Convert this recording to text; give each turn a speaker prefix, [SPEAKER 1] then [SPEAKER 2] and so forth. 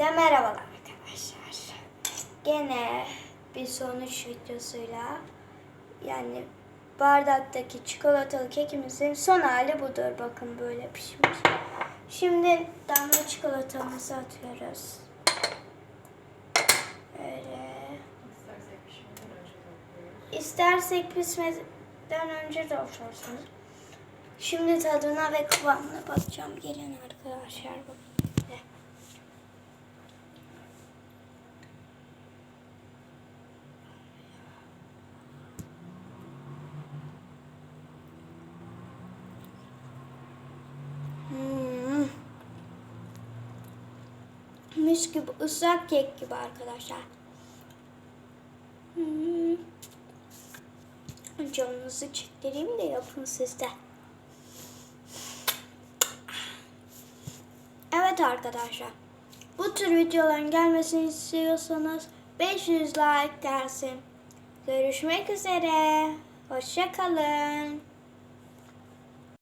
[SPEAKER 1] Hepinize merhabalar arkadaşlar. Gene bir sonuç videosuyla yani bardaktaki çikolatalı kekimizin son hali budur. Bakın böyle pişmiş. Şimdi damla çikolatamızı atıyoruz. Böyle. İstersek pişmeden önce de olsun. Şimdi tadına ve kıvamına bakacağım. Gelin arkadaşlar bakın. Mis gibi ıslak kek gibi arkadaşlar. Hmm. Canınızı çektireyim de yapın siz de. Evet arkadaşlar. Bu tür videoların gelmesini istiyorsanız 500 like gelsin. Görüşmek üzere. Hoşça kalın.